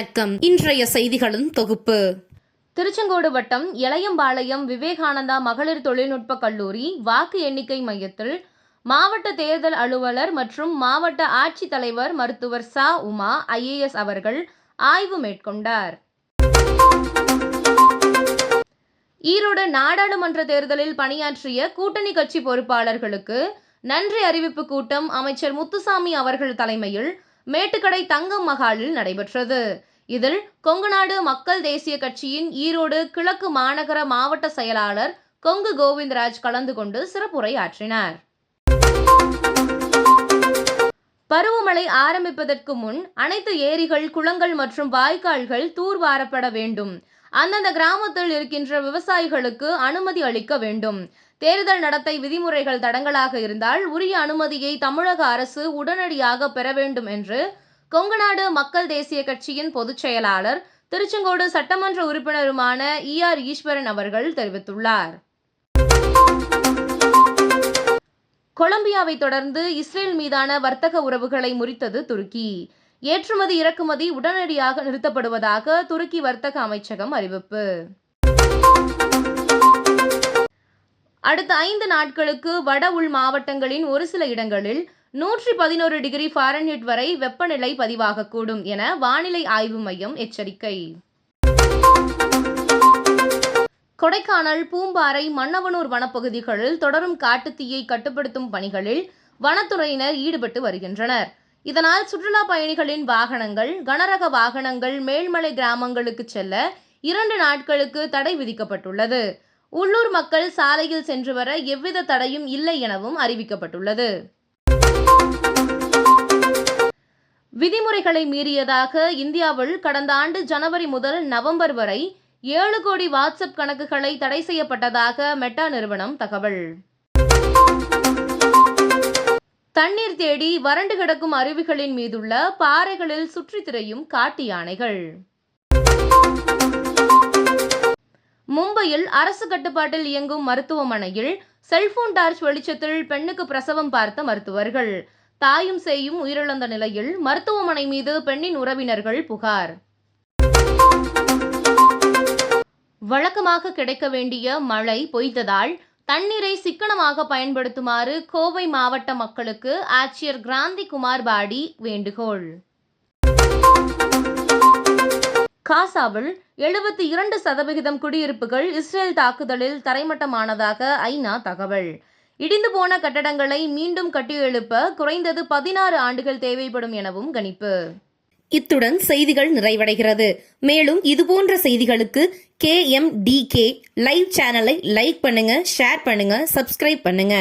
வணக்கம். இன்றைய செய்திகளின் தொகுப்பு. திருச்செங்கோடு வட்டம் இளையம்பாளையம் விவேகானந்தா மகளிர் தொழில்நுட்ப கல்லூரி வாக்கு எண்ணிக்கை மையத்தில் மாவட்ட தேர்தல் அலுவலர் மற்றும் மாவட்ட ஆட்சித்தலைவர் மருத்துவர் சா. உமா ஐஏஎஸ் அவர்கள் ஆய்வு மேற்கொண்டார். ஈரோடு நாடாளுமன்ற தேர்தலில் பணியாற்றிய கூட்டணி கட்சி பொறுப்பாளர்களுக்கு நன்றி அறிவிப்பு கூட்டம் அமைச்சர் முத்துசாமி அவர்கள் தலைமையில் மேட்டுக்கடை தங்கம் மகாலில் நடைபெற்றது. இதில் கொங்குநாடு மக்கள் தேசிய கட்சியின் ஈரோடு கிழக்கு மாநகர மாவட்ட செயலாளர் கொங்கு கோவிந்தராஜ் கலந்து கொண்டு சிறப்புரையாற்றினார். பருவமழை ஆரம்பிப்பதற்கு முன் அனைத்து ஏரிகள் குளங்கள் மற்றும் வாய்க்கால்கள் தூர்வாரப்பட வேண்டும். அந்தந்த கிராமத்தில் இருக்கின்ற விவசாயிகளுக்கு அனுமதி அளிக்க வேண்டும். தேர்தல் நடத்தை விதிமுறைகள் தடங்கலாக இருந்தால் உரிய அனுமதியை தமிழக அரசு உடனடியாக பெற வேண்டும் என்று கொங்குநாடு மக்கள் தேசிய கட்சியின் பொதுச் செயலாளர் திருச்செங்கோடு சட்டமன்ற உறுப்பினருமான இ. ஆர். ஈஸ்வரன் அவர்கள் தெரிவித்துள்ளார். கொலம்பியாவை தொடர்ந்து இஸ்ரேல் மீதான வர்த்தக உறவுகளை முறித்தது துருக்கி. ஏற்றுமதி இறக்குமதி உடனடியாக நிறுத்தப்படுவதாக துருக்கி வர்த்தக அமைச்சகம் அறிவிப்பு. அடுத்த ஐந்து நாட்களுக்கு வட உள் மாவட்டங்களின் ஒரு சில இடங்களில் நூற்றி பதினோரு டிகிரி ஃபாரன்ஹிட் வரை வெப்பநிலை பதிவாகக்கூடும் என வானிலை ஆய்வு மையம் எச்சரிக்கை. கொடைக்கானல் பூம்பாறை மன்னவனூர் வனப்பகுதிகளில் தொடரும் காட்டுத்தீயை கட்டுப்படுத்தும் பணிகளில் வனத்துறையினர் ஈடுபட்டு வருகின்றனர். இதனால் சுற்றுலா பயணிகளின் வாகனங்கள் கனரக வாகனங்கள் மேல்மலை கிராமங்களுக்கு செல்ல இரண்டு நாட்களுக்கு தடை விதிக்கப்பட்டுள்ளது. உள்ளூர் மக்கள் சாலையில் சென்று வர எவ்வித தடையும் இல்லை எனவும் அறிவிக்கப்பட்டுள்ளது. விதிமுறைகளை மீறியதாக இந்தியாவில் கடந்த ஆண்டு ஜனவரி முதல் நவம்பர் வரை ஏழு கோடி வாட்ஸ்அப் கணக்குகளை தடை செய்யப்பட்டதாக மெட்டா நிறுவனம் தகவல். தண்ணீர் தேடி வறண்டு கிடக்கும் அருவிகளின் மீதுள்ள பாறைகளில் சுற்றித் திரையும் காட்டு யானைகள். மும்பையில் அரசு கட்டுப்பாட்டில் இயங்கும் மருத்துவமனையில் செல்போன் டார்ச் வெளிச்சத்தில் பெண்ணுக்கு பிரசவம் பார்த்த மருத்துவர்கள். தாயும் சேயும் உயிரிழந்த நிலையில் மருத்துவமனை மீது பெண்ணின் உறவினர்கள் புகார். வழக்கமாக கிடைக்க வேண்டிய மழை பொய்த்ததால் தண்ணீரை சிக்கனமாக பயன்படுத்துமாறு கோவை மாவட்ட மக்களுக்கு ஆட்சியர் கிராந்தி குமார் பாடி வேண்டுகோள். காசாவில் எழுபத்தி இரண்டு சதவிகிதம் குடியிருப்புகள் இஸ்ரேல் தாக்குதலில் தரைமட்டமானதாக ஐநா தகவல். இடிந்து போன கட்டடங்களை மீண்டும் கட்டியெழுப்ப குறைந்தது பதினாறு ஆண்டுகள் தேவைப்படும் எனவும் கணிப்பு. இத்துடன் செய்திகள் நிறைவடைகிறது. மேலும் இதுபோன்ற செய்திகளுக்கு K M D K live சேனலை லைக் பண்ணுங்க ஷேர் பண்ணுங்க சப்ஸ்கிரைப் பண்ணுங்க.